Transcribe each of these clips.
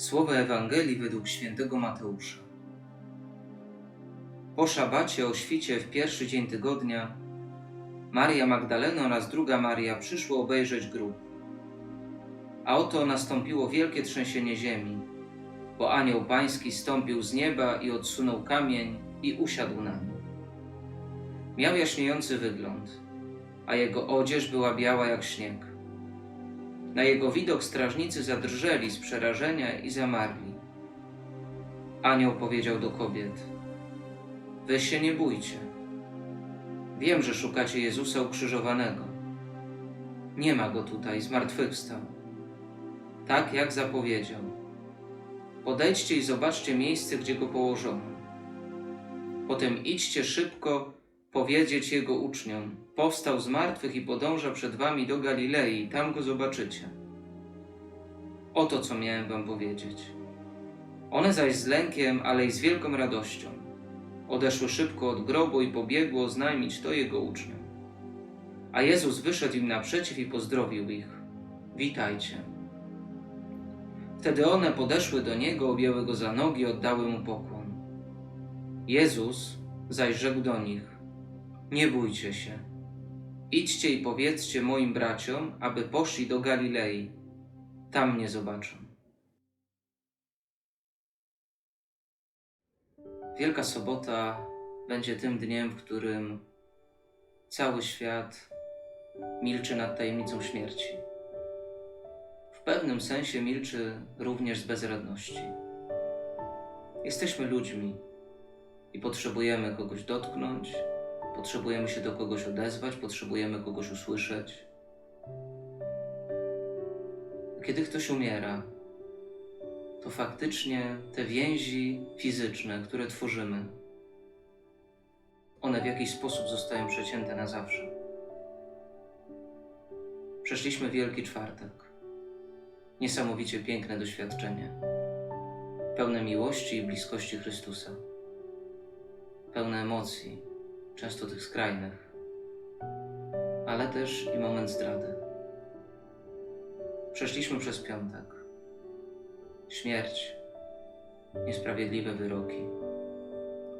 Słowa Ewangelii według świętego Mateusza. Po szabacie o świcie w pierwszy dzień tygodnia Maria Magdalena oraz druga Maria przyszły obejrzeć grób. A oto nastąpiło wielkie trzęsienie ziemi, bo anioł pański stąpił z nieba i odsunął kamień i usiadł na nim. Miał jaśniejący wygląd, a jego odzież była biała jak śnieg. Na jego widok strażnicy zadrżeli z przerażenia i zamarli. Anioł powiedział do kobiet: Wy się nie bójcie. Wiem, że szukacie Jezusa ukrzyżowanego. Nie ma go tutaj, zmartwychwstał. Tak jak zapowiedział. Podejdźcie i zobaczcie miejsce, gdzie go położono. Potem idźcie szybko powiedzieć jego uczniom: Powstał z martwych i podąża przed wami do Galilei, tam go zobaczycie. Oto co miałem wam powiedzieć. One zaś z lękiem, ale i z wielką radością odeszły szybko od grobu i pobiegły oznajmić to jego uczniom. A Jezus wyszedł im naprzeciw i pozdrowił ich: Witajcie. Wtedy one podeszły do niego, objęły go za nogi, oddały mu pokłon. Jezus zaś rzekł do nich: Nie bójcie się. Idźcie i powiedzcie moim braciom, aby poszli do Galilei. Tam mnie zobaczą. Wielka Sobota będzie tym dniem, w którym cały świat milczy nad tajemnicą śmierci. W pewnym sensie milczy również z bezradności. Jesteśmy ludźmi i potrzebujemy kogoś dotknąć, potrzebujemy się do kogoś odezwać, potrzebujemy kogoś usłyszeć. Kiedy ktoś umiera, to faktycznie te więzi fizyczne, które tworzymy, one w jakiś sposób zostają przecięte na zawsze. Przeszliśmy Wielki Czwartek. Niesamowicie piękne doświadczenie. Pełne miłości i bliskości Chrystusa. Pełne emocji, często tych skrajnych, ale też i moment zdrady. Przeszliśmy przez piątek. Śmierć, niesprawiedliwe wyroki,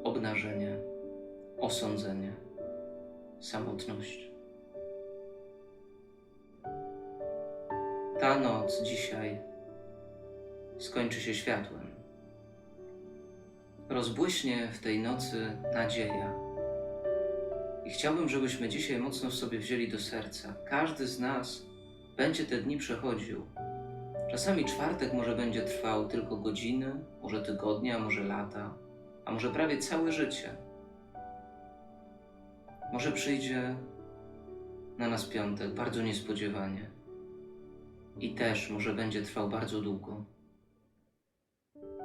obnażenie, osądzenie, samotność. Ta noc dzisiaj skończy się światłem. Rozbłyśnie w tej nocy nadzieja. I chciałbym, żebyśmy dzisiaj mocno sobie wzięli do serca. Każdy z nas będzie te dni przechodził. Czasami czwartek może będzie trwał tylko godziny, może tygodnie, a może lata, a może prawie całe życie. Może przyjdzie na nas piątek bardzo niespodziewanie i też może będzie trwał bardzo długo.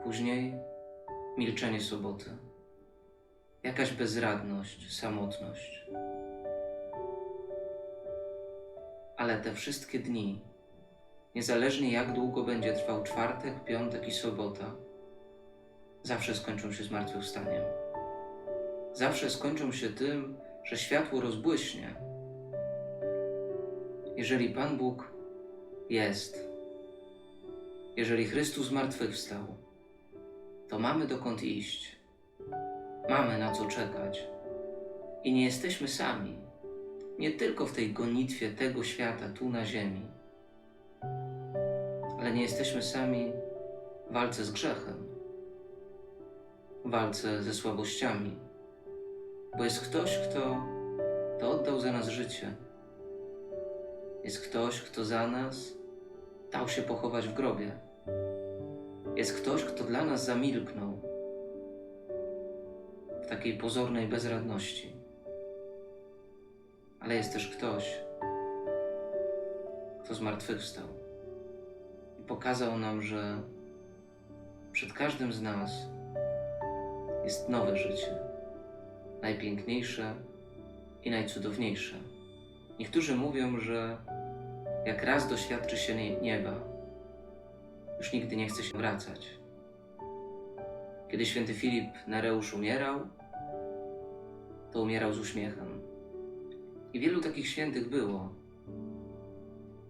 Później milczenie soboty, jakaś bezradność, samotność. Ale te wszystkie dni, niezależnie jak długo będzie trwał czwartek, piątek i sobota, zawsze skończą się zmartwychwstaniem. Zawsze skończą się tym, że światło rozbłyśnie. Jeżeli Pan Bóg jest, jeżeli Chrystus zmartwychwstał, to mamy dokąd iść, mamy na co czekać. I nie jesteśmy sami, nie tylko w tej gonitwie tego świata tu na ziemi, ale nie jesteśmy sami w walce z grzechem, w walce ze słabościami, bo jest ktoś, kto, kto oddał za nas życie. Jest ktoś, kto za nas dał się pochować w grobie. Jest ktoś, kto dla nas zamilknął takiej pozornej bezradności. Ale jest też ktoś, kto zmartwychwstał i pokazał nam, że przed każdym z nas jest nowe życie, najpiękniejsze i najcudowniejsze. Niektórzy mówią, że jak raz doświadczy się nie- nieba, już nigdy nie chce się wracać. Kiedy święty Filip Nereusz umierał, to umierał z uśmiechem. I wielu takich świętych było.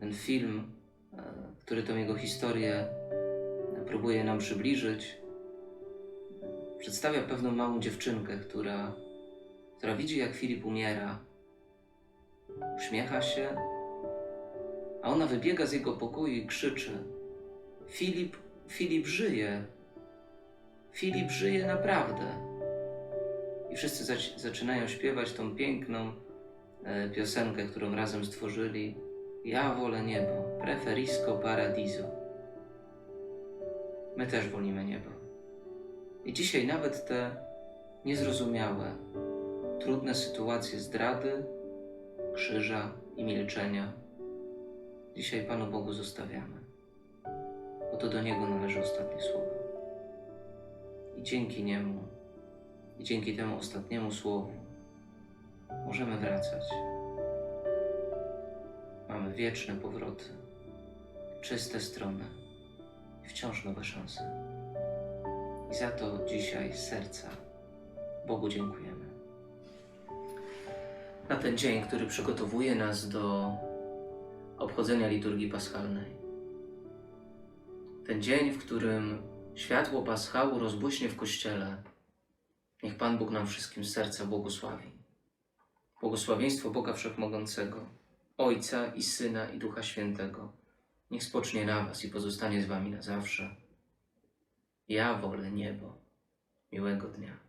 Ten film, e, który tą jego historię próbuje nam przybliżyć. Przedstawia pewną małą dziewczynkę, która, która widzi, jak Filip umiera. Uśmiecha się, a ona wybiega z jego pokoju i krzyczy: Filip, Filip żyje. Filip żyje naprawdę. I wszyscy zac- zaczynają śpiewać tą piękną e, piosenkę, którą razem stworzyli. Ja wolę niebo, preferisco paradiso. My też wolimy niebo. I dzisiaj nawet te niezrozumiałe, trudne sytuacje zdrady, krzyża i milczenia, dzisiaj Panu Bogu zostawiamy, bo to do Niego należy ostatnie słowo. I dzięki Niemu, i dzięki temu ostatniemu słowu możemy wracać. Mamy wieczne powroty, czyste strony i wciąż nowe szanse. I za to dzisiaj z serca Bogu dziękujemy. Na ten dzień, który przygotowuje nas do obchodzenia liturgii paschalnej. Ten dzień, w którym światło paschału rozbłyśnie w kościele. Niech Pan Bóg nam wszystkim serca błogosławi. Błogosławieństwo Boga Wszechmogącego, Ojca i Syna i Ducha Świętego, niech spocznie na Was i pozostanie z Wami na zawsze. Ja wolę niebo. Miłego dnia.